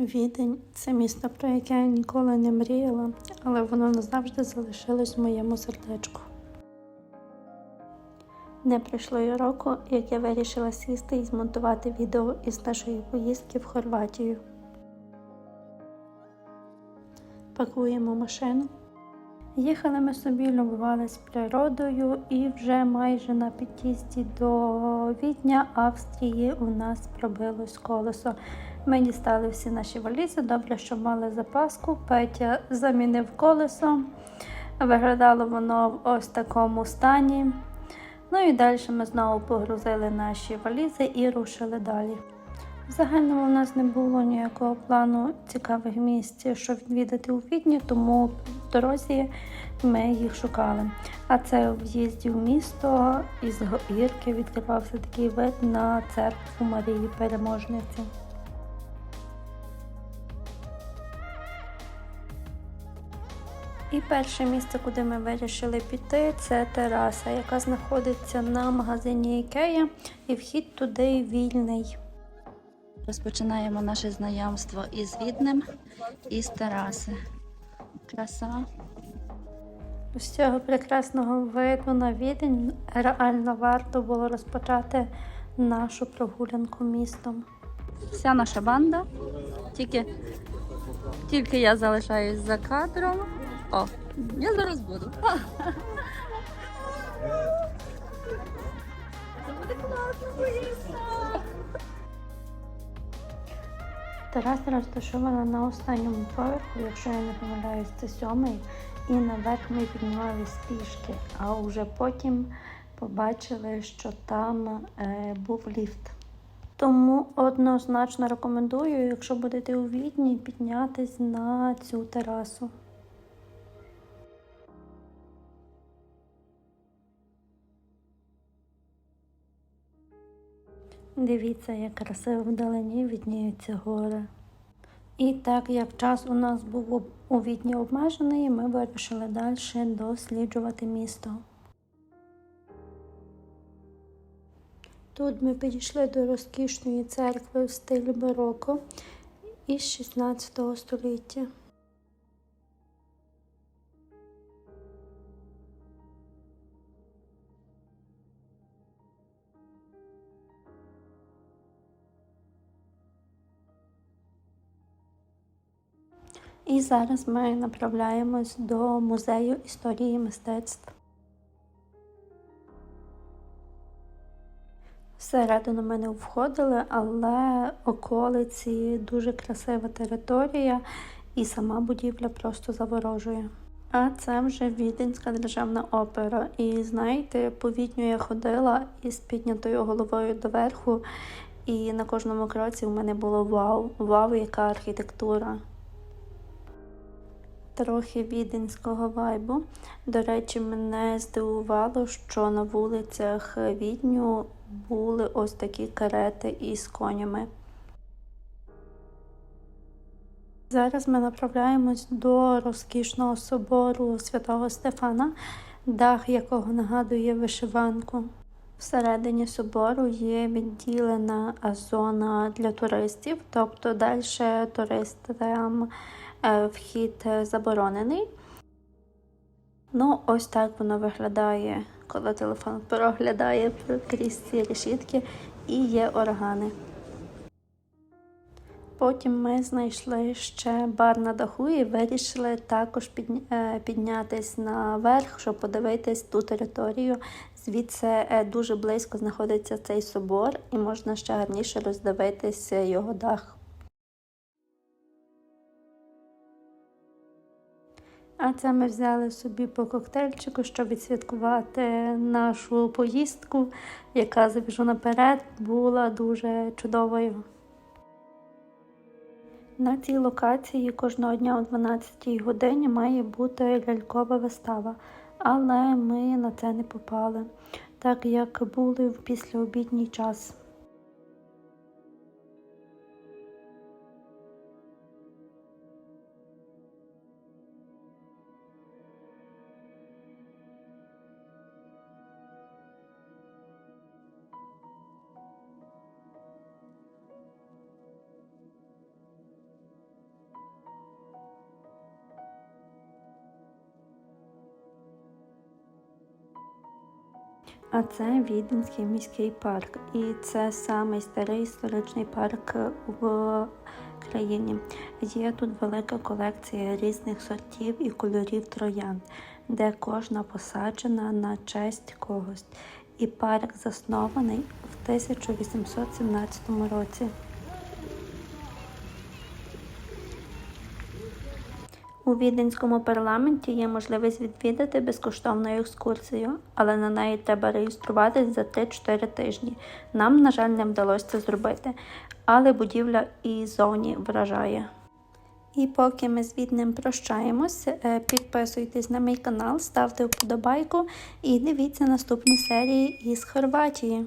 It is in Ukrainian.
Відень це місто, про яке я ніколи не мріяла, але воно назавжди залишилось в моєму сердечку. Не пройшло й року, як я вирішила сісти і змонтувати відео із нашої поїздки в Хорватію. Пакуємо машину. Їхали ми собі, любувались природою, і вже майже на під'їзді до Відня, Австрії, у нас пробилось колесо. Ми дістали всі наші валізи. Добре, що мали запаску. Петя замінив колесо. Виглядало воно в ось такому стані. Ну і далі ми знову погрузили наші валізи і рушили далі. В загальному в нас не було ніякого плану цікавих місць, що відвідати у Відні, тому в дорозі ми їх шукали. А це у в'їзді в місто із гірки відкривався такий вид на церкву Марії Переможниці. І перше місце, куди ми вирішили піти, це тераса, яка знаходиться на магазині Ікея, і вхід туди вільний. Розпочинаємо наше знайомство із Віднем із тераси. Краса. З цього прекрасного виду на відень реально варто було розпочати нашу прогулянку містом. Вся наша банда. Тільки, тільки я залишаюсь за кадром. О, я зараз буду. Це буде класно, боїться. Тераса розташована на останньому поверху, якщо я не помиляюсь, це сьомий, і наверх ми піднімались пішки, а вже потім побачили, що там е, був ліфт. Тому однозначно рекомендую, якщо будете у Відні, піднятись на цю терасу. Дивіться, як красиво вдалині відніються гори. І так як час у нас був у Відні обмежений, ми вирішили далі досліджувати місто. Тут ми підійшли до розкішної церкви в стилі бароко із 16 століття. І зараз ми направляємось до музею історії мистецтв. Всередину ми не входили, але околиці дуже красива територія, і сама будівля просто заворожує. А це вже Віденська державна опера. І знаєте, по Відню я ходила із піднятою головою доверху, і на кожному кроці у мене було вау, вау, яка архітектура трохи віденського вайбу. До речі, мене здивувало, що на вулицях Відню були ось такі карети із конями. Зараз ми направляємось до розкішного собору святого Стефана, дах якого нагадує вишиванку. Всередині собору є відділена зона для туристів, тобто далі туристам вхід е, заборонений. Ну, ось так воно виглядає, коли телефон проглядає крізь ці решітки і є органи. Потім ми знайшли ще бар на даху і вирішили також е, піднятись наверх, щоб подивитись ту територію. Звідси е, дуже близько знаходиться цей собор, і можна ще гарніше роздивитись е, його дах. А це ми взяли собі по коктейльчику, щоб відсвяткувати нашу поїздку, яка забіжу наперед, була дуже чудовою. На цій локації кожного дня о 12 годині має бути лялькова вистава, але ми на це не попали, так як були в післяобідній час. А це Віденський міський парк. І це самий старий історичний парк в країні. Є тут велика колекція різних сортів і кольорів троянд, де кожна посаджена на честь когось. І парк заснований в 1817 році. У віденському парламенті є можливість відвідати безкоштовну екскурсію, але на неї треба реєструватись за 3-4 тижні. Нам, на жаль, не вдалося це зробити, але будівля і зовні вражає. І поки ми з Віднем прощаємось, е, підписуйтесь на мій канал, ставте вподобайку і дивіться наступні серії із Хорватії.